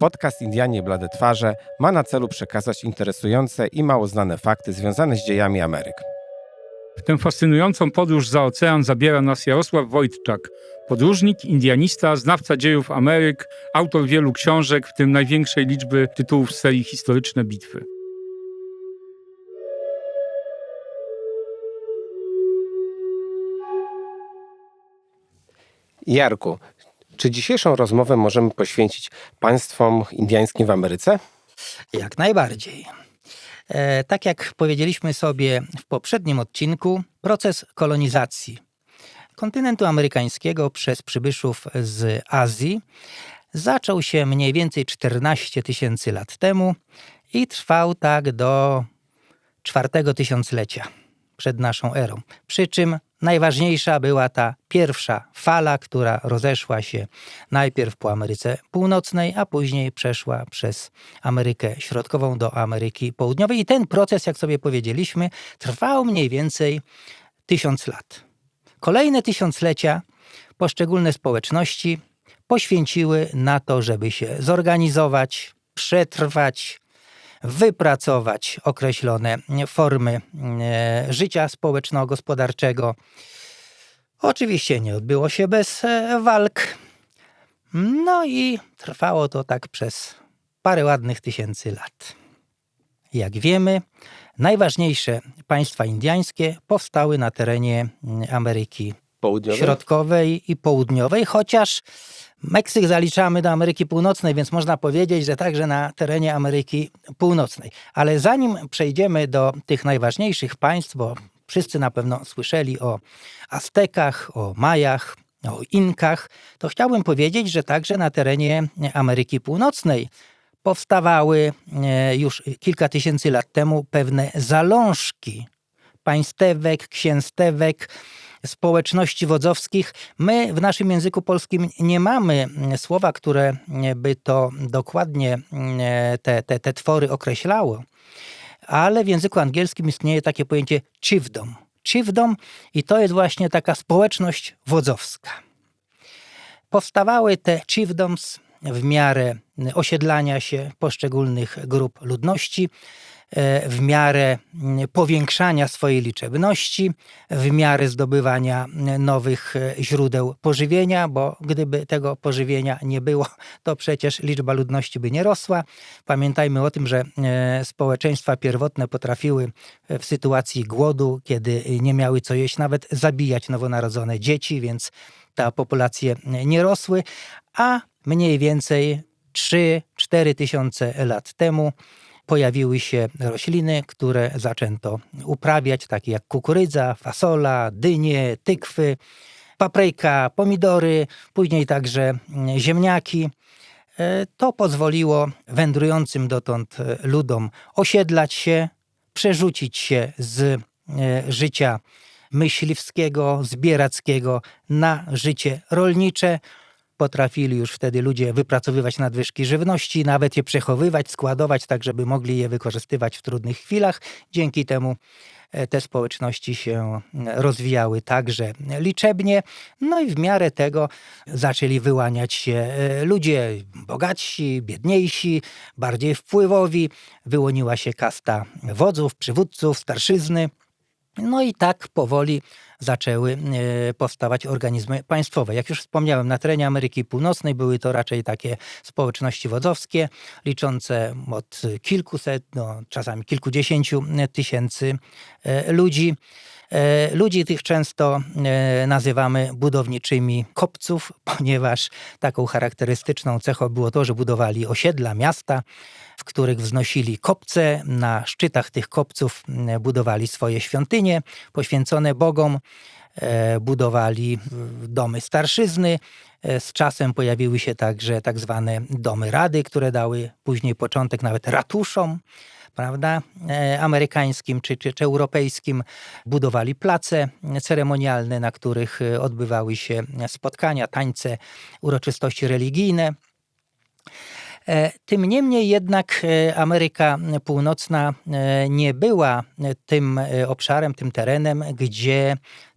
Podcast Indianie Blade Twarze ma na celu przekazać interesujące i mało znane fakty związane z dziejami Ameryk. W tę fascynującą podróż za ocean zabiera nas Jarosław Wojtczak, podróżnik, indianista, znawca dziejów Ameryk, autor wielu książek, w tym największej liczby tytułów z serii Historyczne Bitwy. Jarku, czy dzisiejszą rozmowę możemy poświęcić państwom indiańskim w Ameryce? Jak najbardziej. E, tak jak powiedzieliśmy sobie w poprzednim odcinku, proces kolonizacji kontynentu amerykańskiego przez przybyszów z Azji zaczął się mniej więcej 14 tysięcy lat temu i trwał tak do czwartego tysiąclecia przed naszą erą. Przy czym najważniejsza była ta pierwsza fala, która rozeszła się najpierw po Ameryce Północnej, a później przeszła przez Amerykę Środkową do Ameryki Południowej. I ten proces, jak sobie powiedzieliśmy, trwał mniej więcej tysiąc lat. Kolejne tysiąclecia poszczególne społeczności poświęciły na to, żeby się zorganizować, przetrwać, wypracować określone formy e, życia społeczno-gospodarczego. Oczywiście nie odbyło się bez e, walk. No i trwało to tak przez parę ładnych tysięcy lat. Jak wiemy, najważniejsze państwa indiańskie powstały na terenie Ameryki Południowe? Środkowej i Południowej, chociaż Meksyk zaliczamy do Ameryki Północnej, więc można powiedzieć, że także na terenie Ameryki Północnej. Ale zanim przejdziemy do tych najważniejszych państw, bo wszyscy na pewno słyszeli o Aztekach, o Majach, o Inkach, to chciałbym powiedzieć, że także na terenie Ameryki Północnej powstawały e, już kilka tysięcy lat temu pewne zalążki państewek, księstewek, społeczności wodzowskich. My w naszym języku polskim nie mamy słowa, które by to dokładnie te, te, te twory określało, ale w języku angielskim istnieje takie pojęcie chiefdom. Chiefdom i to jest właśnie taka społeczność wodzowska. Powstawały te chiefdoms w miarę osiedlania się poszczególnych grup ludności w miarę powiększania swojej liczebności, w miarę zdobywania nowych źródeł pożywienia, bo gdyby tego pożywienia nie było, to przecież liczba ludności by nie rosła. Pamiętajmy o tym, że społeczeństwa pierwotne potrafiły w sytuacji głodu, kiedy nie miały co jeść, nawet zabijać nowonarodzone dzieci, więc ta populacje nie rosły, a mniej więcej 3-4 tysiące lat temu pojawiły się rośliny, które zaczęto uprawiać, takie jak kukurydza, fasola, dynie, tykwy, papryka, pomidory, później także ziemniaki. To pozwoliło wędrującym dotąd ludom osiedlać się, przerzucić się z życia myśliwskiego, zbierackiego na życie rolnicze, potrafili już wtedy ludzie wypracowywać nadwyżki żywności, nawet je przechowywać, składować, tak żeby mogli je wykorzystywać w trudnych chwilach. Dzięki temu te społeczności się rozwijały także liczebnie, no i w miarę tego zaczęli wyłaniać się ludzie bogatsi, biedniejsi, bardziej wpływowi. Wyłoniła się kasta wodzów, przywódców, starszyzny. No i tak powoli zaczęły e, powstawać organizmy państwowe. Jak już wspomniałem, na terenie Ameryki Północnej były to raczej takie społeczności wodzowskie, liczące od kilkuset do czasami kilkudziesięciu tysięcy e, ludzi. E, ludzi tych często nazywamy budowniczymi kopców, ponieważ taką charakterystyczną cechą było to, że budowali osiedla, miasta, w których wznosili kopce. Na szczytach tych kopców budowali swoje świątynie poświęcone bogom, budowali domy starszyzny. Z czasem pojawiły się także tak zwane domy rady, które dały później początek nawet ratuszom prawda, amerykańskim czy, czy, czy europejskim. Budowali place ceremonialne, na których odbywały się spotkania, tańce, uroczystości religijne. Tym niemniej jednak Ameryka Północna nie była tym obszarem, tym terenem, gdzie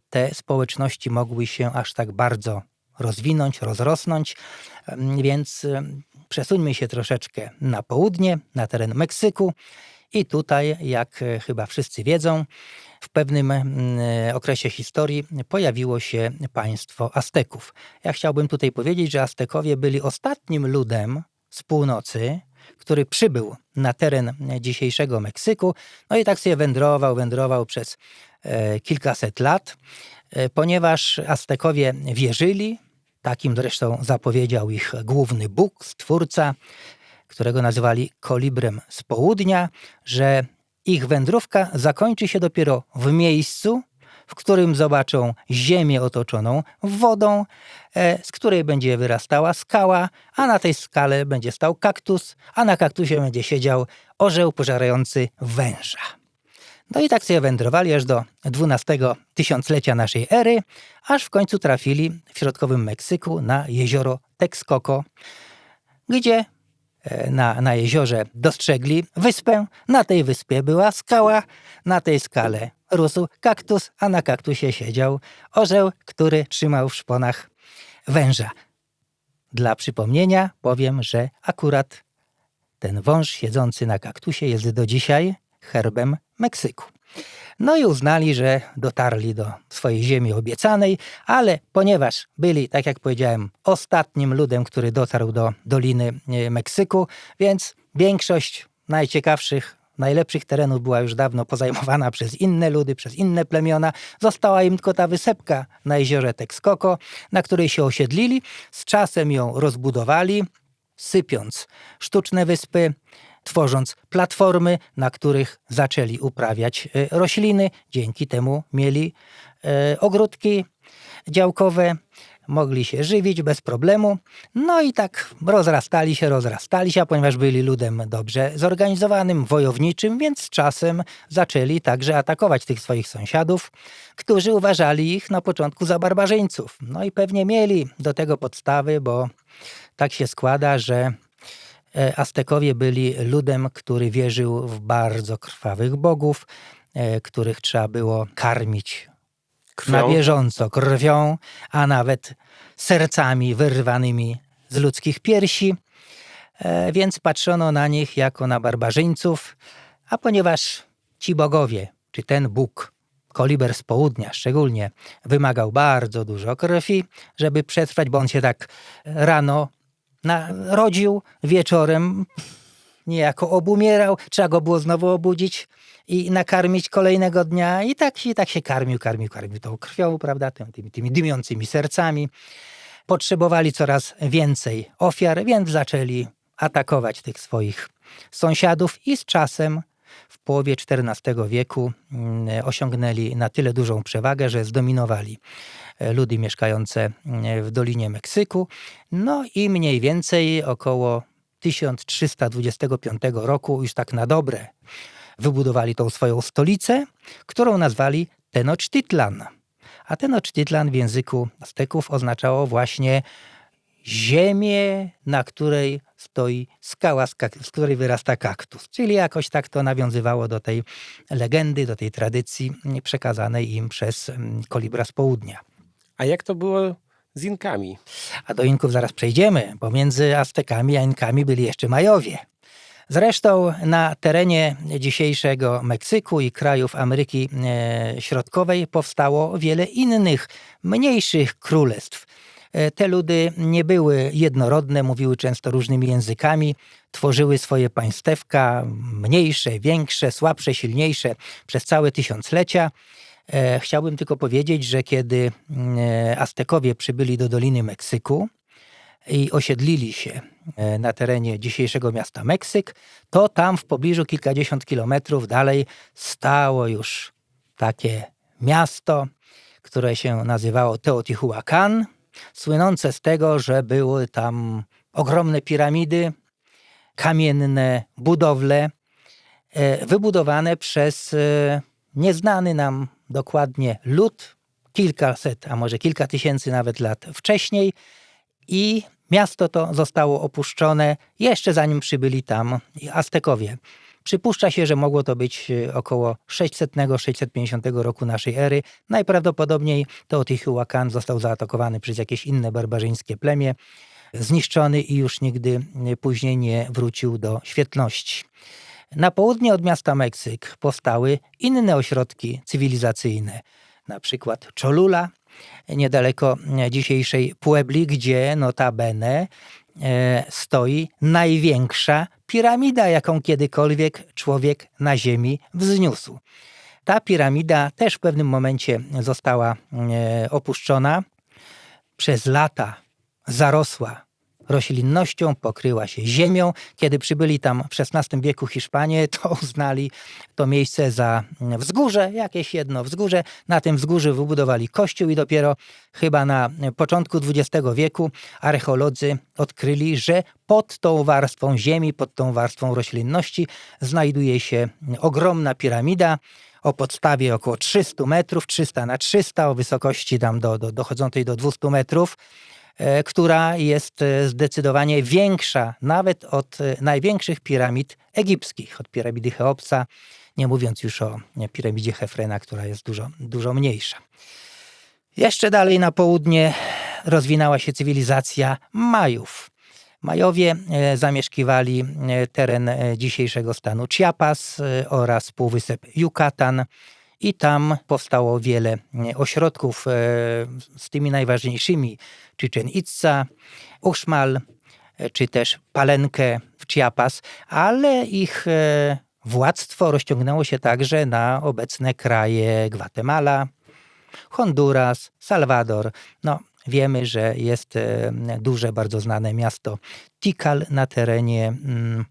te społeczności mogły się aż tak bardzo rozwinąć, rozrosnąć, więc przesuńmy się troszeczkę na południe, na teren Meksyku. I tutaj, jak e, chyba wszyscy wiedzą, w pewnym mm, e, okresie historii pojawiło się państwo Azteków. Ja chciałbym tutaj powiedzieć, że Aztekowie byli ostatnim ludem z północy, który przybył na teren dzisiejszego Meksyku, no i tak sobie wędrował, wędrował przez e, kilkaset lat, ponieważ Aztekowie wierzyli, takim zresztą zapowiedział ich główny Bóg, stwórca, którego nazywali kolibrem z południa, że ich wędrówka zakończy się dopiero w miejscu, w którym zobaczą ziemię otoczoną wodą, e, z której będzie wyrastała skała, a na tej skale będzie stał kaktus, a na kaktusie będzie siedział orzeł pożerający węża. No i tak sobie wędrowali aż do XII tysiąclecia naszej ery, aż w końcu trafili w środkowym Meksyku na jezioro Texcoco, gdzie e, na, na jeziorze dostrzegli wyspę. Na tej wyspie była skała, na tej skale rósł kaktus, a na kaktusie siedział orzeł, który trzymał w szponach węża. Dla przypomnienia powiem, że akurat ten wąż siedzący na kaktusie jest do dzisiaj herbem Meksyku. No i uznali, że dotarli do swojej ziemi obiecanej, ale ponieważ byli, tak jak powiedziałem, ostatnim ludem, który dotarł do Doliny e, Meksyku, więc większość najciekawszych, najlepszych terenów była już dawno pozajmowana przez inne ludy, przez inne plemiona. Została im tylko ta wysepka na jeziorze Texcoco, na której się osiedlili. Z czasem ją rozbudowali, sypiąc sztuczne wyspy, tworząc platformy, na których zaczęli uprawiać e, rośliny. Dzięki temu mieli e, ogródki działkowe, mogli się żywić bez problemu. No i tak rozrastali się, rozrastali się, a ponieważ byli ludem dobrze zorganizowanym, wojowniczym, więc z czasem zaczęli także atakować tych swoich sąsiadów, którzy uważali ich na początku za barbarzyńców. No i pewnie mieli do tego podstawy, bo tak się składa, że Aztekowie byli ludem, który wierzył w bardzo krwawych bogów, e, których trzeba było karmić na bieżąco krwią, a nawet sercami wyrwanymi z ludzkich piersi. E, Więc patrzono na nich jako na barbarzyńców, a ponieważ ci bogowie, czy ten Bóg, koliber z południa szczególnie, wymagał bardzo dużo krwi, żeby przetrwać, bo on się tak rano narodził wieczorem, niejako obumierał, trzeba go było znowu obudzić i nakarmić kolejnego dnia i tak, i tak się karmił, karmił, karmił tą krwią, prawda, tymi, tymi dymiącymi sercami. Potrzebowali coraz więcej ofiar, więc zaczęli atakować tych swoich sąsiadów i z czasem w połowie XIV wieku mm, osiągnęli na tyle dużą przewagę, że zdominowali ludy mieszkające mm, w Dolinie Meksyku. No i mniej więcej około 1325 roku, już tak na dobre, wybudowali tą swoją stolicę, którą nazwali Tenochtitlan. A Tenochtitlan w języku Azteków oznaczało właśnie ziemię, na której stoi skała, z, której wyrasta kaktus. Czyli jakoś tak to nawiązywało do tej legendy, do tej tradycji przekazanej im przez mm, kolibra z południa. A jak to było z Inkami? A do Inków zaraz przejdziemy, bo między Aztekami a Inkami byli jeszcze Majowie. Zresztą na terenie dzisiejszego Meksyku i krajów Ameryki e, Środkowej powstało wiele innych, mniejszych królestw. E, Te ludy nie były jednorodne, mówiły często różnymi językami, tworzyły swoje państewka, mniejsze, większe, słabsze, silniejsze przez całe tysiąclecia. E, Chciałbym tylko powiedzieć, że kiedy e, Aztekowie przybyli do Doliny Meksyku i osiedlili się e, na terenie dzisiejszego miasta Meksyk, to tam w pobliżu kilkadziesiąt kilometrów dalej stało już takie miasto, które się nazywało Teotihuacan, słynące z tego, że były tam ogromne piramidy, kamienne budowle, wybudowane przez nieznany nam dokładnie lud, kilkaset, a może kilka tysięcy nawet lat wcześniej i miasto to zostało opuszczone jeszcze zanim przybyli tam Aztekowie. Przypuszcza się, że mogło to być e, około 600-650 roku naszej ery. Najprawdopodobniej Teotihuacan został zaatakowany przez jakieś inne barbarzyńskie plemię zniszczony i już nigdy później nie wrócił do świetności. Na południe od miasta Meksyk powstały inne ośrodki cywilizacyjne, na przykład Cholula, niedaleko dzisiejszej Puebli, gdzie notabene e, stoi największa piramida, jaką kiedykolwiek człowiek na Ziemi wzniósł. Ta piramida też w pewnym momencie została e, opuszczona. Przez lata zarosła roślinnością, pokryła się ziemią. Kiedy przybyli tam w XVI wieku Hiszpanie, to uznali to miejsce za wzgórze, jakieś jedno wzgórze. Na tym wzgórzu wybudowali kościół i dopiero chyba na początku XX wieku archeolodzy odkryli, że pod tą warstwą ziemi, pod tą warstwą roślinności znajduje się ogromna piramida o podstawie około 300 metrów, 300 na 300, o wysokości tam do, do, dochodzącej do 200 metrów która jest e, zdecydowanie większa nawet od e, największych piramid egipskich, od piramidy Cheopsa, nie mówiąc już o piramidzie Hefrena, która jest dużo, dużo mniejsza. Jeszcze dalej na południe rozwinęła się cywilizacja Majów. Majowie e, zamieszkiwali e, teren e, dzisiejszego stanu Chiapas e, oraz półwysep Yucatan i tam powstało wiele e, ośrodków e, z tymi najważniejszymi Chichen Itza, Uxmal e, czy też Palenkę w Chiapas, ale ich władztwo rozciągnęło się także na obecne kraje Gwatemala, Honduras, Salwador. No, wiemy, że jest duże, bardzo znane miasto Tikal na terenie mm,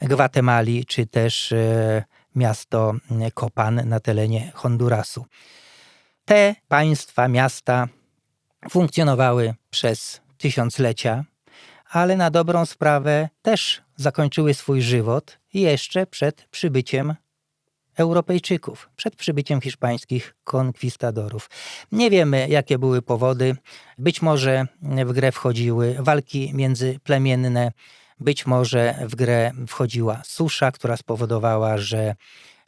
Gwatemali, czy też miasto mm, Copan na terenie Hondurasu. Te państwa, miasta funkcjonowały przez tysiąclecia, ale na dobrą sprawę też zakończyły swój żywot jeszcze przed przybyciem Europejczyków, przed przybyciem hiszpańskich konkwistadorów. Nie wiemy, jakie były powody. Być może w grę wchodziły walki międzyplemienne, być może w grę wchodziła susza, która spowodowała, że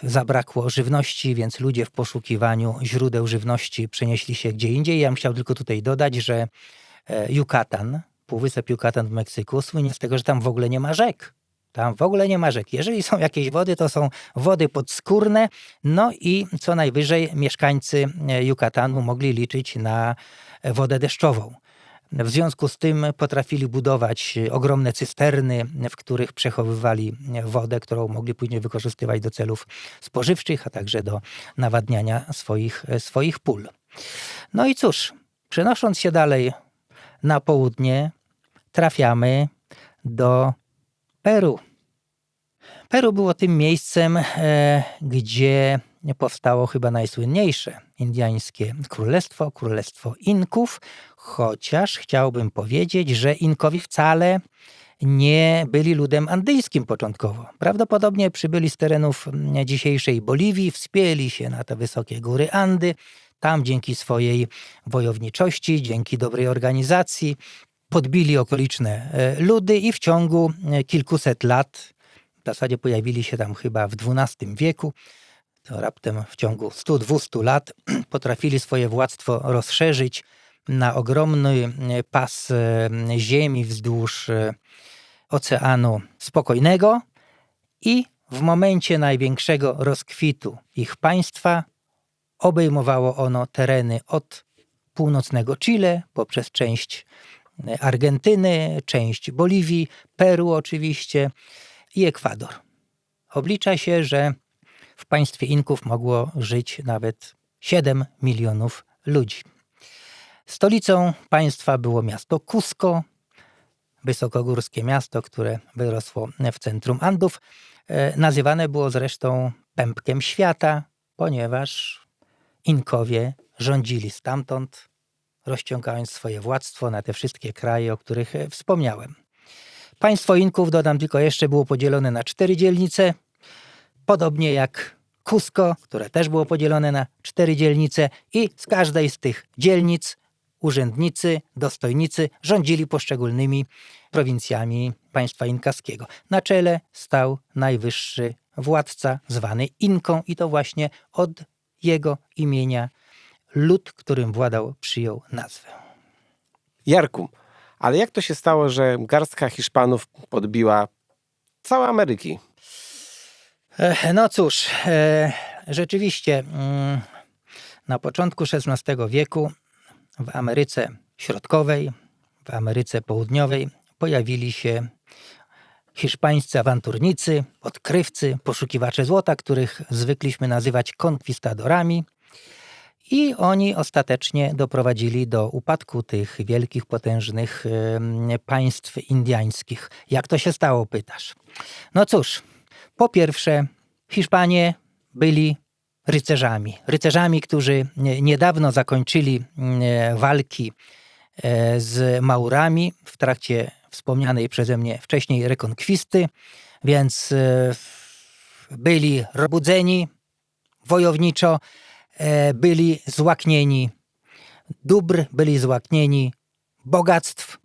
zabrakło żywności, więc ludzie w poszukiwaniu źródeł żywności przenieśli się gdzie indziej. Ja bym chciał tylko tutaj dodać, że e, Yucatan, półwysep Yucatan w Meksyku, słynie z tego, że tam w ogóle nie ma rzek. Tam w ogóle nie ma rzek. Jeżeli są jakieś wody, to są wody podskórne. No i co najwyżej mieszkańcy e, Yucatanu mogli liczyć na e, wodę deszczową. W związku z tym potrafili budować ogromne cysterny, w których przechowywali wodę, którą mogli później wykorzystywać do celów spożywczych, a także do nawadniania swoich, swoich pól. No i cóż, przenosząc się dalej na południe, trafiamy do Peru. Peru było tym miejscem, e, gdzie powstało chyba najsłynniejsze indiańskie królestwo, królestwo Inków, chociaż chciałbym powiedzieć, że Inkowie wcale nie byli ludem andyjskim początkowo. Prawdopodobnie przybyli z terenów mm, dzisiejszej Boliwii, wspięli się na te wysokie góry Andy. Tam dzięki swojej wojowniczości, dzięki dobrej organizacji podbili okoliczne e, ludy i w ciągu e, kilkuset lat, w zasadzie pojawili się tam chyba w XII wieku, raptem w ciągu 100-200 lat potrafili swoje władztwo rozszerzyć na ogromny e, pas e, ziemi wzdłuż e, Oceanu Spokojnego i w momencie największego rozkwitu ich państwa obejmowało ono tereny od północnego Chile poprzez część Argentyny, część Boliwii, Peru oczywiście i Ekwador. Oblicza się, że w państwie Inków mogło żyć nawet 7 milionów ludzi. Stolicą państwa było miasto Cusco, wysokogórskie miasto, które wyrosło w centrum Andów. E, Nazywane było zresztą pępkiem świata, ponieważ Inkowie rządzili stamtąd, rozciągając swoje władztwo na te wszystkie kraje, o których e, wspomniałem. Państwo Inków, dodam tylko jeszcze, było podzielone na cztery dzielnice, podobnie jak Cusco, które też było podzielone na cztery dzielnice i z każdej z tych dzielnic urzędnicy, dostojnicy rządzili poszczególnymi prowincjami państwa inkaskiego. Na czele stał najwyższy władca zwany Inką i to właśnie od jego imienia lud, którym władał, przyjął nazwę. Jarku, Ale jak to się stało, że garstka Hiszpanów podbiła całe Ameryki? No cóż, e, rzeczywiście mm, na początku XVI wieku w Ameryce Środkowej, w Ameryce Południowej pojawili się hiszpańscy awanturnicy, odkrywcy, poszukiwacze złota, których zwykliśmy nazywać konkwistadorami. I oni ostatecznie doprowadzili do upadku tych wielkich, potężnych państw indiańskich. Jak to się stało, pytasz? No cóż, po pierwsze, Hiszpanie byli rycerzami. Rycerzami, którzy nie- niedawno zakończyli mm, walki e, z Maurami w trakcie wspomnianej przeze mnie wcześniej rekonkwisty, więc e, byli robudzeni wojowniczo, e, byli złaknieni dóbr, byli złaknieni bogactw,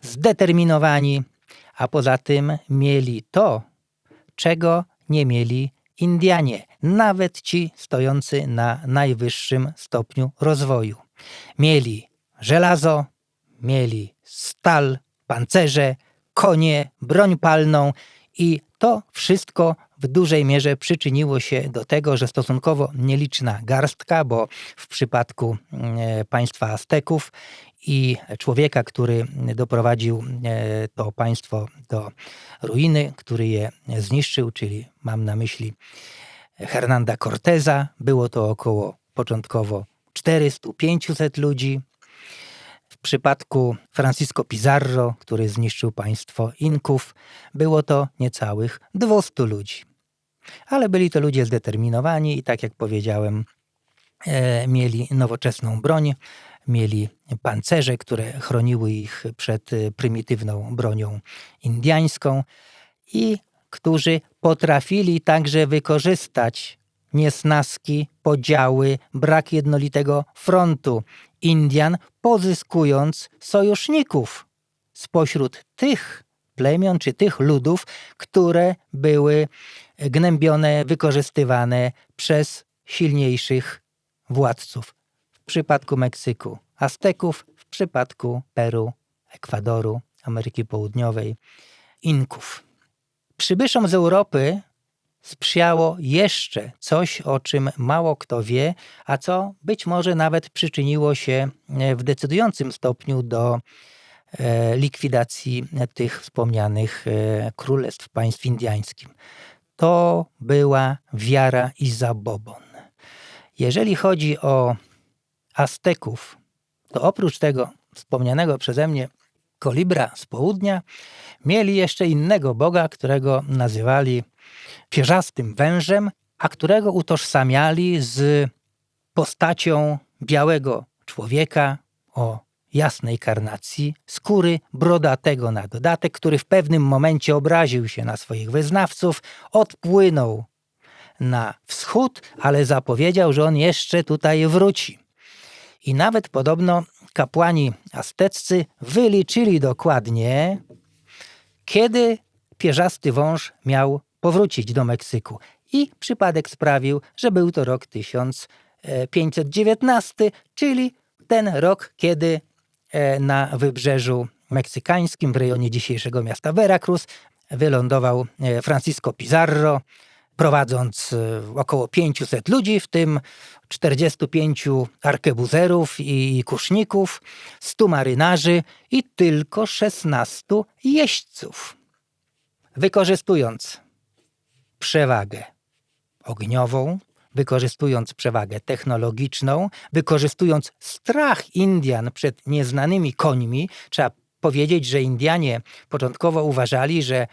zdeterminowani, a poza tym mieli to, czego nie mieli Indianie, nawet ci stojący na najwyższym stopniu rozwoju. Mieli żelazo, mieli stal, pancerze, konie, broń palną i to wszystko w dużej mierze przyczyniło się do tego, że stosunkowo nieliczna garstka, bo w przypadku e, państwa Azteków i człowieka, który doprowadził e, to państwo do ruiny, który je zniszczył, czyli mam na myśli Hernanda Corteza. Było to około początkowo 400-500 ludzi. W przypadku Francisco Pizarro, który zniszczył państwo Inków, było to niecałych 200 ludzi. Ale byli to ludzie zdeterminowani i tak jak powiedziałem, e, mieli nowoczesną broń, mieli pancerze, które chroniły ich przed e, prymitywną bronią indiańską i którzy potrafili także wykorzystać niesnaski, podziały, brak jednolitego frontu Indian, pozyskując sojuszników spośród tych plemion czy tych ludów, które były gnębione, wykorzystywane przez silniejszych władców. Przypadku Meksyku Azteków, w przypadku Peru, Ekwadoru, Ameryki Południowej, Inków. Przybyszom z Europy sprzyjało jeszcze coś, o czym mało kto wie, a co być może nawet przyczyniło się e, w decydującym stopniu do e, likwidacji tych wspomnianych e, królestw państw indyjskich. To była wiara i zabobon. Jeżeli chodzi o Azteków, to oprócz tego wspomnianego przeze mnie kolibra z południa, mieli jeszcze innego boga, którego nazywali pierzastym wężem, a którego utożsamiali z postacią białego człowieka o jasnej karnacji, skóry brodatego na dodatek, który w pewnym momencie obraził się na swoich wyznawców, odpłynął na wschód, ale zapowiedział, że on jeszcze tutaj wróci. I nawet podobno kapłani azteccy wyliczyli dokładnie, kiedy pierzasty wąż miał powrócić do Meksyku. I przypadek sprawił, że był to rok 1519, czyli ten rok, kiedy e, na wybrzeżu meksykańskim, w rejonie dzisiejszego miasta Veracruz, wylądował e, Francisco Pizarro, prowadząc e, około 500 ludzi, w tym 45 arkebuzerów i kuszników, 100 marynarzy i tylko 16 jeźdźców. Wykorzystując przewagę ogniową, wykorzystując przewagę technologiczną, wykorzystując strach Indian przed nieznanymi końmi, trzeba powiedzieć, że Indianie początkowo uważali, że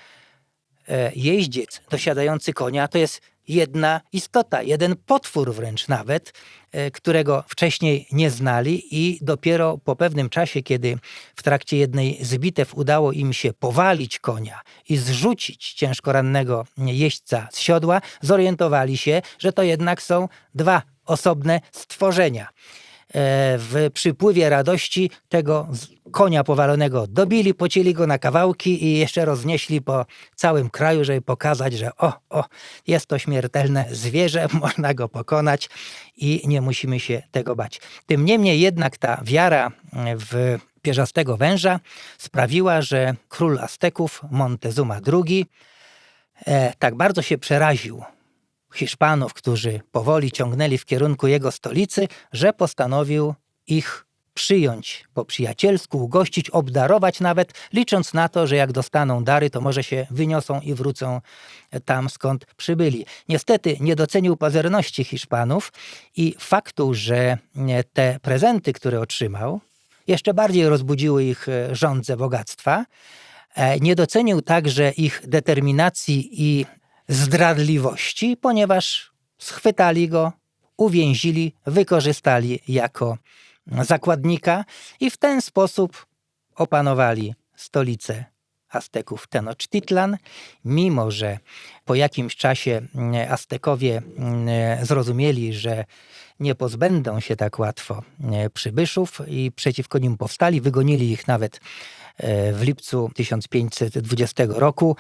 jeździec dosiadający konia to jest jedna istota, jeden potwór wręcz nawet, e, którego wcześniej nie znali i dopiero po pewnym czasie, kiedy w trakcie jednej z bitew udało im się powalić konia i zrzucić ciężko rannego jeźdźca z siodła, zorientowali się, że to jednak są dwa osobne stworzenia. E, W przypływie radości tego konia powalonego dobili, pocięli go na kawałki i jeszcze roznieśli po całym kraju, żeby pokazać, że o, o, jest to śmiertelne zwierzę, można go pokonać i nie musimy się tego bać. Tym niemniej jednak ta wiara w pierzastego węża sprawiła, że król Azteków Montezuma II e, tak bardzo się przeraził Hiszpanów, którzy powoli ciągnęli w kierunku jego stolicy, że postanowił ich przyjąć po przyjacielsku, ugościć, obdarować nawet, licząc na to, że jak dostaną dary, to może się wyniosą i wrócą tam, skąd przybyli. Niestety nie docenił pazerności Hiszpanów i faktu, że te prezenty, które otrzymał, jeszcze bardziej rozbudziły ich e, żądze bogactwa. E, Nie docenił także ich determinacji i zdradliwości, ponieważ schwytali go, uwięzili, wykorzystali jako zakładnika i w ten sposób opanowali stolicę Azteków. Tenochtitlan, mimo że po jakimś czasie mm, Aztekowie mm, zrozumieli, że nie pozbędą się tak łatwo e, przybyszów i przeciwko nim powstali, wygonili ich nawet e, w lipcu 1520 roku,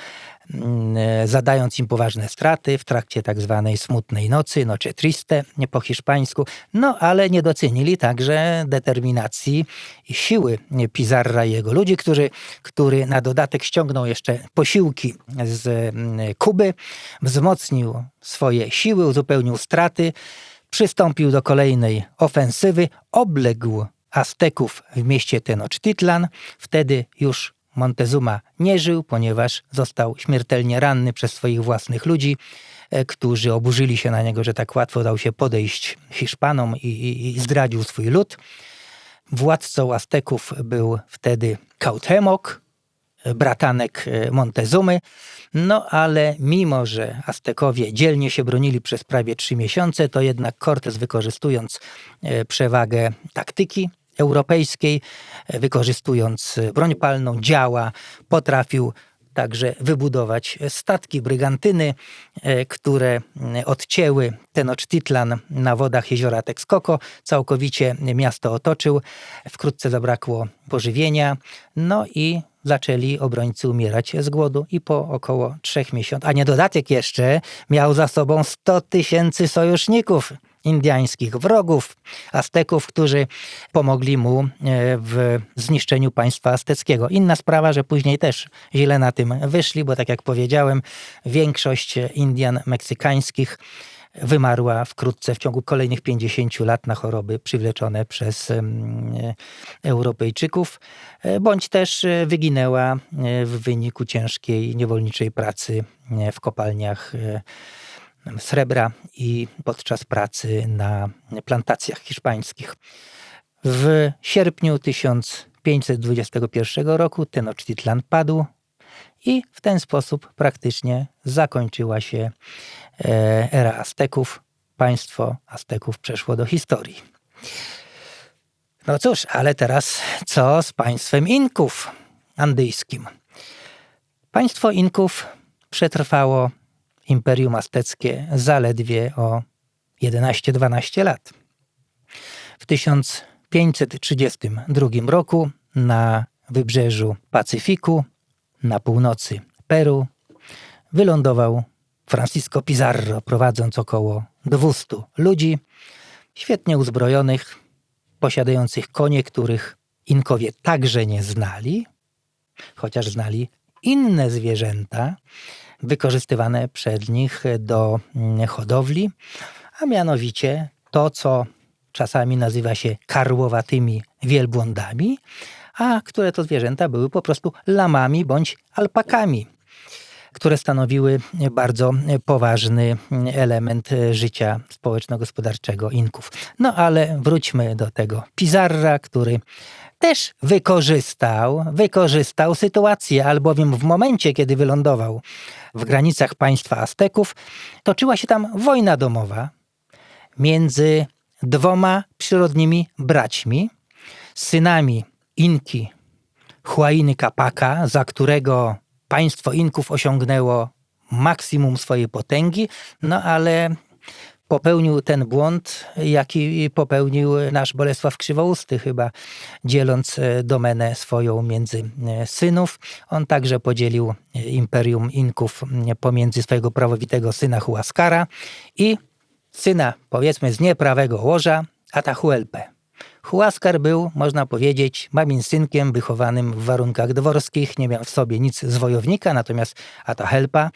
mm, e, zadając im poważne straty w trakcie tak zwanej smutnej nocy, noche triste po hiszpańsku, no ale nie docenili także determinacji i siły Pizarra i jego ludzi, którzy, który na dodatek ściągnął jeszcze posiłki z mm, Kuby, wzmocnił swoje siły, uzupełnił straty, przystąpił do kolejnej ofensywy, obległ Azteków w mieście Tenochtitlan. Wtedy już Montezuma nie żył, ponieważ został śmiertelnie ranny przez swoich własnych ludzi, e, którzy oburzyli się na niego, że tak łatwo dał się podejść Hiszpanom i, i, i zdradził swój lud. Władcą Azteków był wtedy Cuauhtémoc, bratanek e, Montezumy. No ale mimo, że Aztekowie dzielnie się bronili przez prawie trzy miesiące, to jednak Cortés wykorzystując e, przewagę taktyki europejskiej, e, wykorzystując broń palną, działa, potrafił także wybudować statki brygantyny, e, które odcięły Tenochtitlan na wodach jeziora Texcoco. Całkowicie miasto otoczył. Wkrótce zabrakło pożywienia. No i zaczęli obrońcy umierać z głodu i po około trzech miesiącach, a nie dodatek jeszcze, miał za sobą 100 tysięcy sojuszników indiańskich, wrogów Azteków, którzy pomogli mu e, w zniszczeniu państwa azteckiego. Inna sprawa, że później też źle na tym wyszli, bo tak jak powiedziałem, większość Indian meksykańskich wymarła wkrótce w ciągu kolejnych 50 lat na choroby przywleczone przez Europejczyków, e, bądź też e, wyginęła w wyniku ciężkiej niewolniczej pracy w kopalniach srebra i podczas pracy na plantacjach hiszpańskich. W sierpniu 1521 roku Tenochtitlan padł i w ten sposób praktycznie zakończyła się e, era Azteków. Państwo Azteków przeszło do historii. No cóż, ale teraz co z państwem Inków andyjskim? Państwo Inków przetrwało Imperium Azteckie zaledwie o 11-12 lat. W 1532 roku na wybrzeżu Pacyfiku, na północy Peru, wylądował Francisco Pizarro, prowadząc około 200 ludzi, świetnie uzbrojonych, posiadających konie, których Inkowie także nie znali, chociaż znali inne zwierzęta, wykorzystywane przez nich do mm, hodowli, a mianowicie to, co czasami nazywa się karłowatymi wielbłądami, a które to zwierzęta były po prostu lamami bądź alpakami, które stanowiły bardzo poważny element życia społeczno-gospodarczego Inków. No ale wróćmy do tego Pizarra, który też wykorzystał, wykorzystał sytuację, albowiem w momencie, kiedy wylądował w granicach państwa Azteków, toczyła się tam wojna domowa między dwoma przyrodnimi braćmi, synami Inki Huayny Capaka, za którego państwo Inków osiągnęło maksimum swojej potęgi, no ale popełnił ten błąd, jaki popełnił nasz Bolesław Krzywousty chyba, dzieląc e, domenę swoją między e, synów. On także podzielił e, Imperium Inków pomiędzy swojego prawowitego syna Huaskara i syna, powiedzmy, z nieprawego łoża, Atahuelpę. Huascar był, można powiedzieć, mamin synkiem wychowanym w warunkach dworskich, nie miał w sobie nic z wojownika, natomiast Atahelpa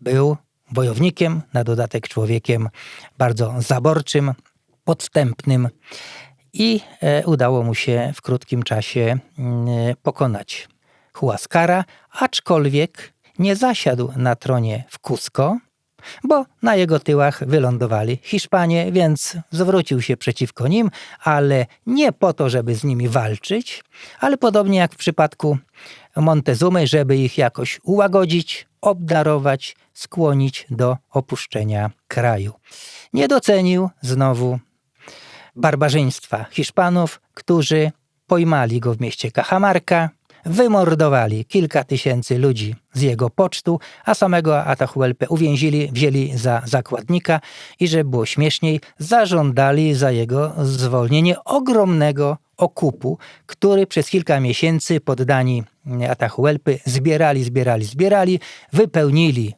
był wojownikiem, na dodatek człowiekiem bardzo zaborczym, podstępnym i e, udało mu się w krótkim czasie mm, pokonać Huascara, aczkolwiek nie zasiadł na tronie w Cusco, bo na jego tyłach wylądowali Hiszpanie, więc zwrócił się przeciwko nim, ale nie po to, żeby z nimi walczyć, ale podobnie jak w przypadku Montezumy, żeby ich jakoś ułagodzić, obdarować, skłonić do opuszczenia kraju. Nie docenił znowu barbarzyństwa Hiszpanów, którzy pojmali go w mieście Cajamarca, wymordowali kilka tysięcy ludzi z jego pocztu, a samego Atahuelpę uwięzili, wzięli za zakładnika i żeby było śmieszniej, zażądali za jego zwolnienie ogromnego okupu, który przez kilka miesięcy poddani Atahuelpy zbierali, zbierali, zbierali, wypełnili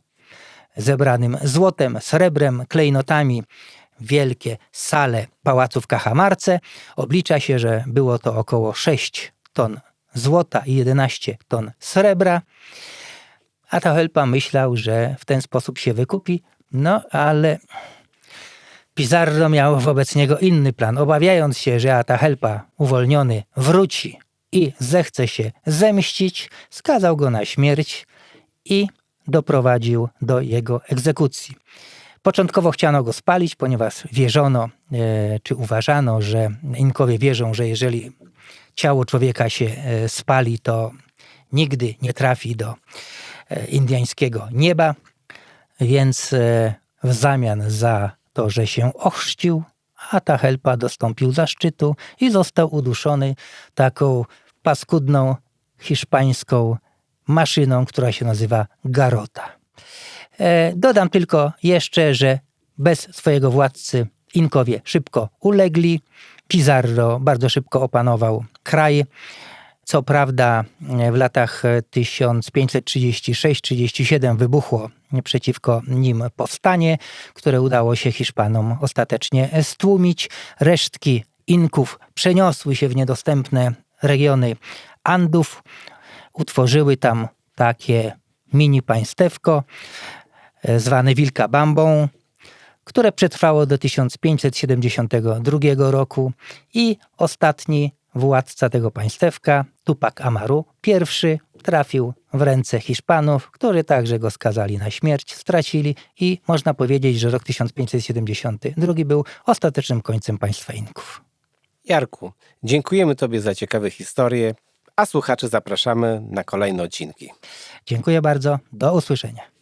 zebranym złotem, srebrem, klejnotami wielkie sale pałacu w Kachamarce. Oblicza się, że było to około 6 ton złota i 11 ton srebra. Atahualpa myślał, że w ten sposób się wykupi, no ale Pizarro miał wobec niego inny plan. Obawiając się, że Atahualpa uwolniony wróci i zechce się zemścić, skazał go na śmierć i doprowadził do jego egzekucji. Początkowo chciano go spalić, ponieważ wierzono, e, czy uważano, że Inkowie wierzą, że jeżeli ciało człowieka się e, spali, to nigdy nie trafi do e, indyjskiego nieba, więc w zamian za to, że się ochrzcił, Atahelpa dostąpił zaszczytu i został uduszony taką paskudną hiszpańską maszyną, która się nazywa garota. E, Dodam tylko jeszcze, że bez swojego władcy Inkowie szybko ulegli. Pizarro bardzo szybko opanował kraj. Co prawda e, w latach 1536-37 wybuchło przeciwko nim powstanie, które udało się Hiszpanom ostatecznie stłumić. Resztki Inków przeniosły się w niedostępne regiony Andów, utworzyły tam takie mini państewko e, zwane Wilka Bambą, które przetrwało do 1572 roku i ostatni władca tego państewka, Tupac Amaru I, trafił w ręce Hiszpanów, którzy także go skazali na śmierć, stracili i można powiedzieć, że rok 1572 był ostatecznym końcem państwa Inków. Jarku, dziękujemy Tobie za ciekawe historie, a słuchaczy zapraszamy na kolejne odcinki. Dziękuję bardzo, do usłyszenia.